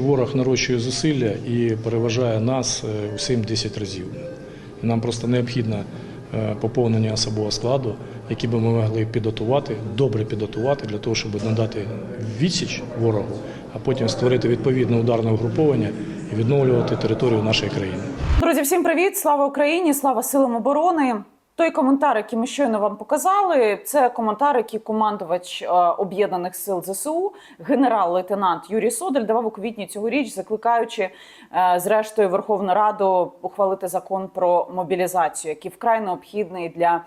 Ворог нарощує зусилля і переважає нас е, у 7-10 разів. Нам просто необхідно е, поповнення особового складу, який би ми могли підготувати, добре підготувати для того, щоб надати відсіч ворогу, а потім створити відповідне ударне угруповання і відновлювати територію нашої країни. Друзі, всім привіт! Слава Україні! Слава силам оборони! Той коментар, який ми щойно вам показали, це коментар, який командувач е, об'єднаних сил ЗСУ, генерал-лейтенант Юрій Содель давав у квітні цьогоріч, закликаючи е, зрештою Верховну Раду ухвалити закон про мобілізацію, який вкрай необхідний для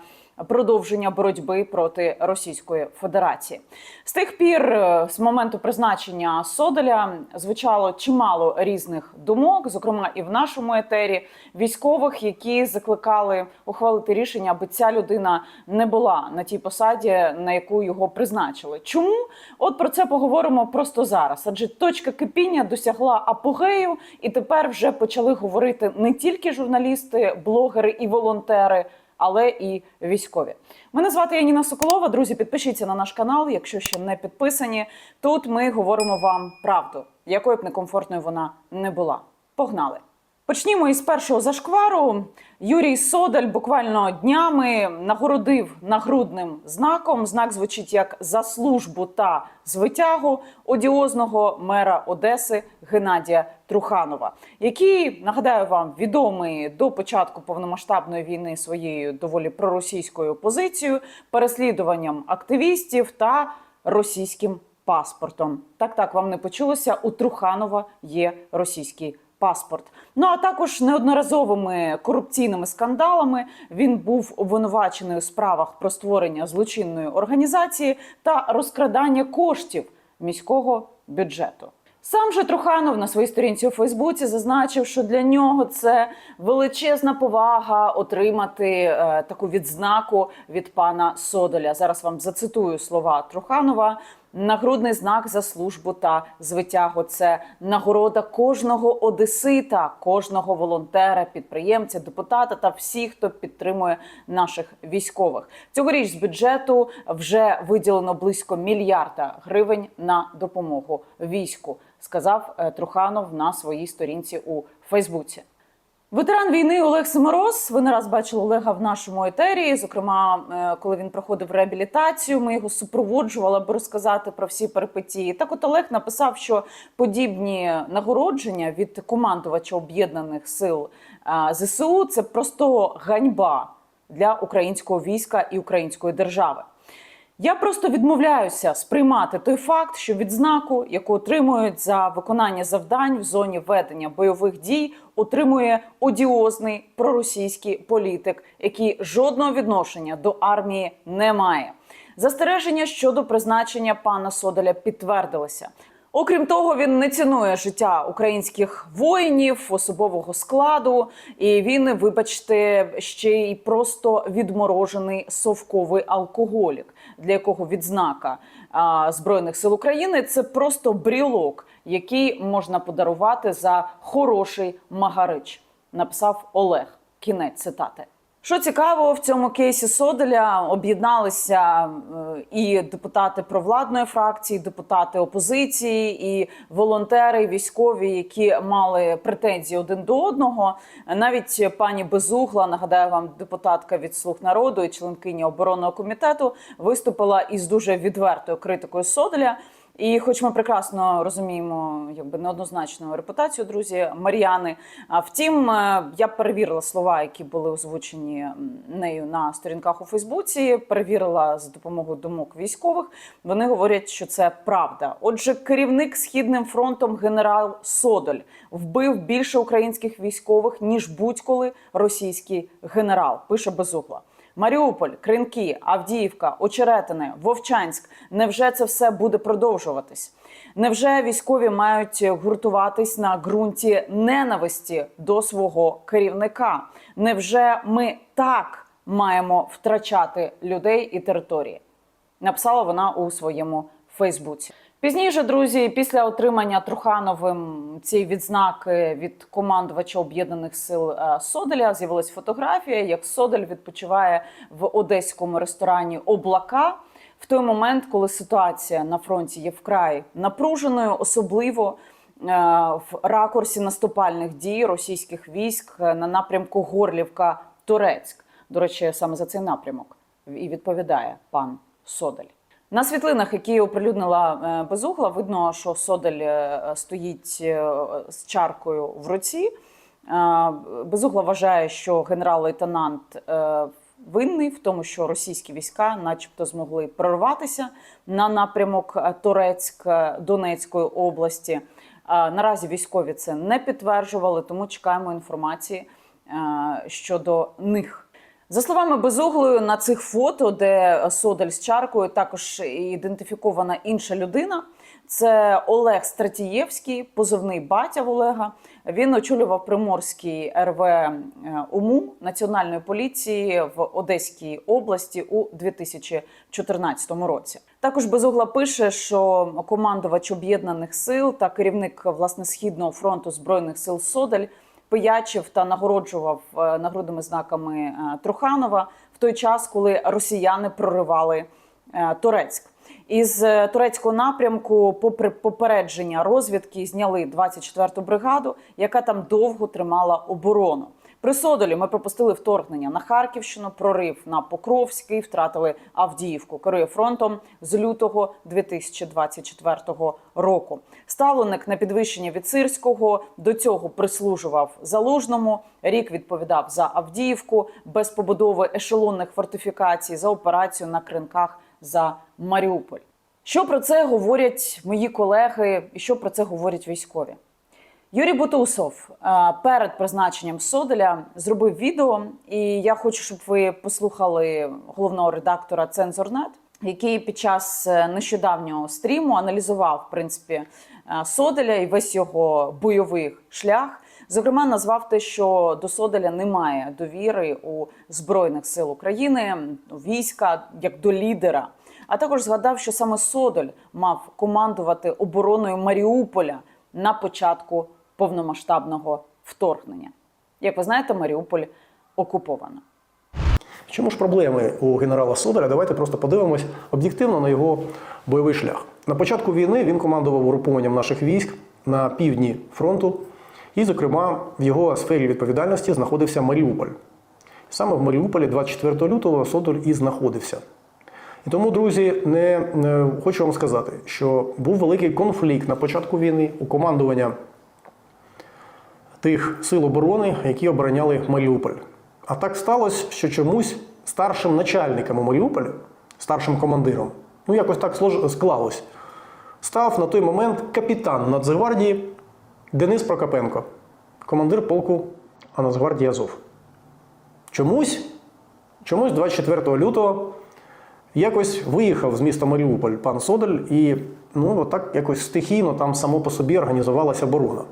продовження боротьби проти Російської Федерації. З тих пір, е, з моменту призначення Соделя, звучало чимало різних думок, зокрема і в нашому етері військових, які закликали ухвалити рішення, аби ця людина не була на тій посаді, на яку його призначили. Чому? От про це поговоримо просто зараз. Адже точка кипіння досягла апогею, і тепер вже почали говорити не тільки журналісти, блогери і волонтери але і військові. Мене звати Яніна Соколова. Друзі, підпишіться на наш канал, якщо ще не підписані. Тут ми говоримо вам правду, якою б некомфортною вона не була. Погнали! Почнімо із першого зашквару. Юрій Содель буквально днями нагородив нагрудним знаком. Знак звучить як за службу та звитягу одіозного мера Одеси Геннадія Труханова, який нагадаю вам відомий до початку повномасштабної війни своєю доволі проросійською позицією, переслідуванням активістів та російським паспортом. Так, так вам не почулося. У Труханова є російський паспорт. Ну а також неодноразовими корупційними скандалами він був обвинувачений у справах про створення злочинної організації та розкрадання коштів міського бюджету. Сам же Труханов на своїй сторінці у Фейсбуці зазначив, що для нього це величезна повага отримати е, таку відзнаку від пана Содоля. Зараз вам зацитую слова Труханова. Нагрудний знак за службу та звитягу це нагорода кожного одесита, кожного волонтера, підприємця, депутата та всіх, хто підтримує наших військових. Цьогоріч з бюджету вже виділено близько мільярда гривень на допомогу війську, сказав е, Труханов на своїй сторінці у Фейсбуці. Ветеран війни Олег Семороз. Ви не раз бачили Олега в нашому етері. Зокрема, е, коли він проходив реабілітацію, ми його супроводжували, аби розказати про всі перипетії. Так, от Олег написав, що подібні нагородження від командувача об'єднаних сил е, ЗСУ це просто ганьба для українського війська і української держави. Я просто відмовляюся сприймати той факт, що відзнаку, яку отримують за виконання завдань в зоні ведення бойових дій, отримує одіозний проросійський політик, який жодного відношення до армії не має. Застереження щодо призначення пана Соделя підтвердилися. Окрім того, він не цінує життя українських воїнів, особового складу, і він, вибачте, ще й просто відморожений совковий алкоголік, для якого відзнака а, збройних сил України це просто брілок, який можна подарувати за хороший магарич. Написав Олег. Кінець цитати. Що цікаво, в цьому кейсі Соделя об'єдналися е, і депутати провладної фракції, депутати опозиції, і волонтери, і військові, які мали претензії один до одного. Навіть пані Безугла, нагадаю вам, депутатка від слуг народу і членкиня оборонного комітету, виступила із дуже відвертою критикою Соделя. І, хоч ми прекрасно розуміємо, якби неоднозначну репутацію, друзі Мар'яни. А втім, е, я перевірила слова, які були озвучені нею на сторінках у Фейсбуці. Перевірила за допомогою думок військових. Вони говорять, що це правда. Отже, керівник східним фронтом генерал Содоль вбив більше українських військових ніж будь-коли російський генерал. Пише Безугла. Маріуполь, Кринки, Авдіївка, Очеретине, Вовчанськ. Невже це все буде продовжуватись? Невже військові мають гуртуватись на ґрунті ненависті до свого керівника? Невже ми так маємо втрачати людей і території? Написала вона у своєму Фейсбуці. Пізніше, друзі, після отримання Трухановим цієї відзнаки від командувача об'єднаних сил е, Соделя з'явилась фотографія, як Содель відпочиває в одеському ресторані Облака в той момент, коли ситуація на фронті є вкрай напруженою, особливо в ракурсі наступальних дій російських військ е, на напрямку Горлівка-Турецьк. До речі, саме за цей напрямок і відповідає пан Содель. На світлинах, які оприлюднила е, Безугла, видно, що Содель е, стоїть е, з чаркою в руці. Безугла вважає, що генерал-лейтенант винний в тому, що російські війська, начебто, змогли прорватися на напрямок Торецьк Донецької області. Наразі військові це не підтверджували, тому чекаємо інформації щодо них. За словами Безуглою, на цих фото, де Содель з чаркою, також ідентифікована інша людина. Це Олег Стратієвський, позивний батя Олега. Він очолював Приморський РВ е, УМУ Національної поліції в Одеській області у 2014 році. Також Безугла пише, що командувач об'єднаних сил та керівник власне східного фронту збройних сил Содель пиячив та нагороджував е, нагрудними знаками е, Труханова в той час, коли росіяни проривали е, Турецьк. Із турецького напрямку, попри попередження розвідки, зняли 24-ту бригаду, яка там довго тримала оборону. При Содолі ми пропустили вторгнення на Харківщину, прорив на Покровський, втратили Авдіївку. Керує фронтом з лютого 2024 року. Ставленик на підвищення від Сирського до цього прислужував залужному. Рік відповідав за Авдіївку без побудови ешелонних фортифікацій за операцію на кринках за Маріуполь. Що про це говорять мої колеги, і що про це говорять військові? Юрій Бутусов е, перед призначенням Соделя зробив відео, і я хочу, щоб ви послухали головного редактора Цензорнет, який під час е, нещодавнього стріму аналізував в принципі е, Соделя і весь його бойовий шлях. Зокрема, назвав те, що до Соделя немає довіри у збройних сил України, війська як до лідера. А також згадав, що саме Содоль мав командувати обороною Маріуполя на початку повномасштабного вторгнення. Як ви знаєте, Маріуполь окуповано. Чому ж проблеми у генерала Содоля? Давайте просто подивимось об'єктивно на його бойовий шлях. На початку війни він командував угрупованням наших військ на півдні фронту, і, зокрема, в його сфері відповідальності знаходився Маріуполь. Саме в Маріуполі 24 лютого Содоль і знаходився. І тому, друзі, не, не хочу вам сказати, що був великий конфлікт на початку війни у командування тих сил оборони, які обороняли Маріуполь. А так сталося, що чомусь старшим начальником у Маріуполі, старшим командиром, ну якось так склалось, став на той момент капітан Нацгвардії Денис Прокопенко, командир полку Нацгвардії Азов. Чомусь, чомусь 24 лютого якось виїхав з міста Маріуполь пан Содель, і ну, отак якось стихійно там само по собі організувалася оборона.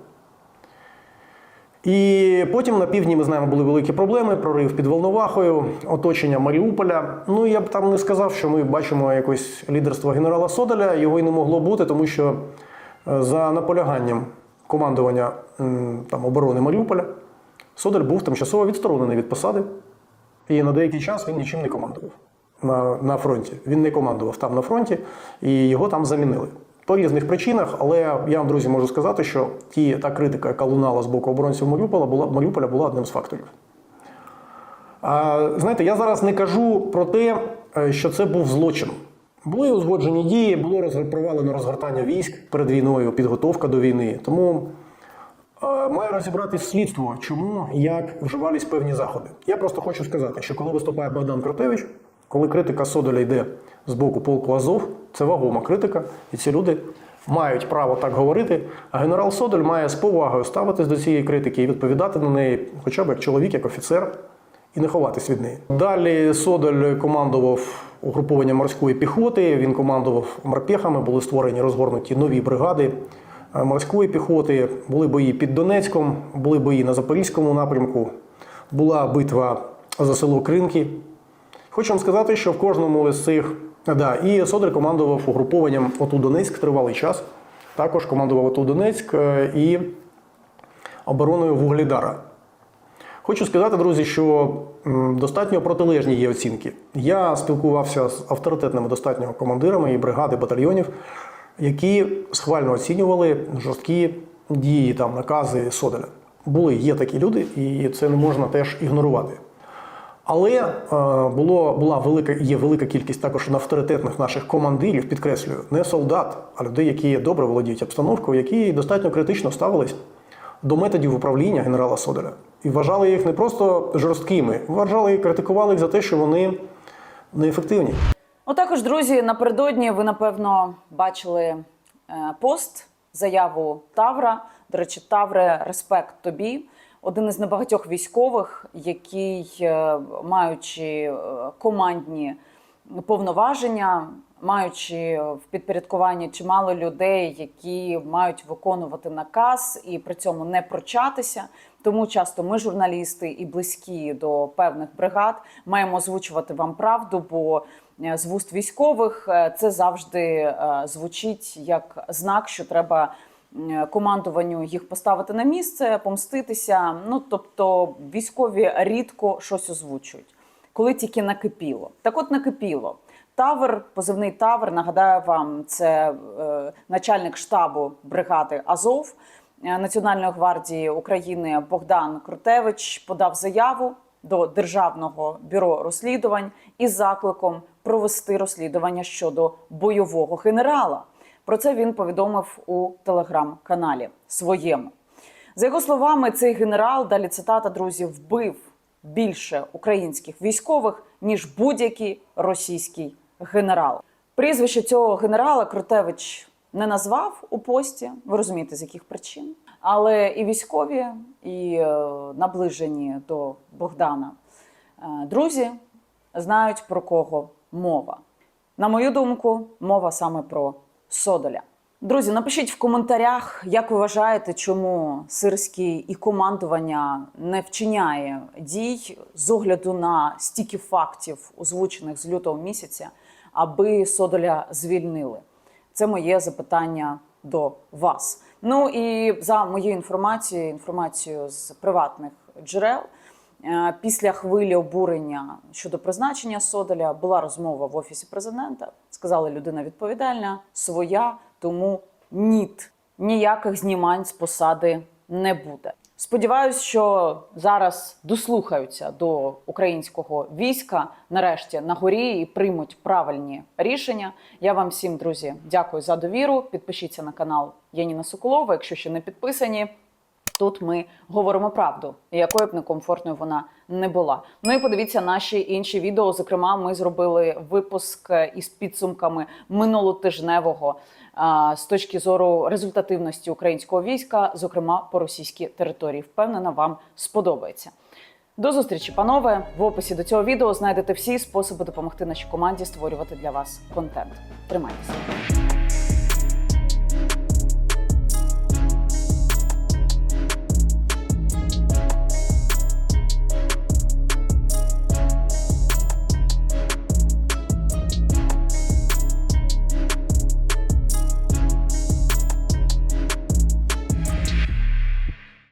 І потім на півдні ми знаємо, були великі проблеми, прорив під Волновахою, оточення Маріуполя. Ну я б там не сказав, що ми бачимо якось лідерство генерала Соделя. Його й не могло бути, тому що е, за наполяганням командування там, оборони Маріуполя Содель був тимчасово відсторонений від посади. І на деякий час він нічим не командував на, на фронті. Він не командував там на фронті, і його там замінили. По різних причинах, але я вам, друзі, можу сказати, що ті, та критика, яка лунала з боку оборонців Маріуполя, була, Маріуполя була одним з факторів. А, знаєте, я зараз не кажу про те, е, що це був злочин. Були узгоджені дії, було провалено розгортання військ перед війною, підготовка до війни. Тому е, має розібратись слідство, чому як вживались певні заходи. Я просто хочу сказати, що коли виступає Богдан Кротевич, коли критика Содоля йде з боку полку Азов, це вагома критика, і ці люди мають право так говорити. А генерал Содоль має з повагою ставитись до цієї критики і відповідати на неї, хоча б як чоловік, як офіцер, і не ховатись від неї. Далі Содоль командував угрупованням морської піхоти. Він командував морпехами, були створені розгорнуті нові бригади е, морської піхоти. Були бої під Донецьком, були бої на Запорізькому напрямку. Була битва за село Кринки. Хочу вам сказати, що в кожному з цих да, і Содоль командував угрупованням ОТУ Донецьк тривалий час. Також командував ОТУ Донецьк е, і обороною Вугледара. Хочу сказати, друзі, що достатньо протилежні є оцінки. Я спілкувався з авторитетними достатньо командирами і бригади батальйонів, які схвально оцінювали жорсткі дії, там накази Соделя. Були, є такі люди, і це не можна теж ігнорувати. Але е, було, була велика, є велика кількість також авторитетних наших командирів, підкреслюю, не солдат, а людей, які добре володіють обстановкою, які достатньо критично ставились до методів управління генерала Соделя. І вважали їх не просто жорсткими, вважали і критикували їх за те, що вони неефективні. Ну, також, друзі, напередодні ви напевно бачили е, пост, заяву Тавра. До речі, Тавре, респект тобі. Один із небагатьох військових, який, е, маючи е, командні повноваження, маючи в підпорядкуванні чимало людей, які мають виконувати наказ і при цьому не прочатися. Тому часто ми, журналісти і близькі до певних бригад, маємо озвучувати вам правду, бо е, з вуст військових це завжди звучить як знак, що треба командуванню їх поставити на місце, помститися. Ну тобто військові рідко щось озвучують, коли тільки накипіло. Так от накипіло. Тавр, позивний Тавр, нагадаю вам, це е, начальник штабу бригади Азов е, Національної гвардії України Богдан Крутевич подав заяву до Державного бюро розслідувань із закликом провести розслідування щодо бойового генерала. Про це він повідомив у телеграм-каналі своєму. За його словами, цей генерал, далі цитата, друзі, вбив більше українських військових, ніж будь-який російський генерал. Прізвище цього генерала Крутевич не назвав у пості. Ви розумієте, з яких причин. Але і військові, і е, наближені до Богдана е, друзі знають про кого мова. На мою думку, мова саме про Содоля. Друзі, напишіть в коментарях, як ви вважаєте, чому сирський і командування не вчиняє дій з огляду на стільки фактів, озвучених з лютого місяця, аби Содоля звільнили. Це моє запитання до вас. Ну і за моєю інформацією, інформацією з приватних джерел. Е, Після хвилі обурення щодо призначення Содоля була розмова в офісі президента. Сказали, людина відповідальна, своя, тому ніт ніяких знімань з посади не буде. Сподіваюсь, що зараз дослухаються до українського війська нарешті на горі і приймуть правильні рішення. Я вам всім, друзі, дякую за довіру. Підпишіться на канал Яніна Соколова, якщо ще не підписані. Тут ми говоримо правду, якою б некомфортною вона не була. Ну і подивіться наші інші відео. Зокрема, ми зробили випуск із підсумками минулотижневого з точки зору результативності українського війська, зокрема по російській території. Впевнена, вам сподобається. До зустрічі, панове. В описі до цього відео знайдете всі способи допомогти нашій команді створювати для вас контент. Тримайтеся.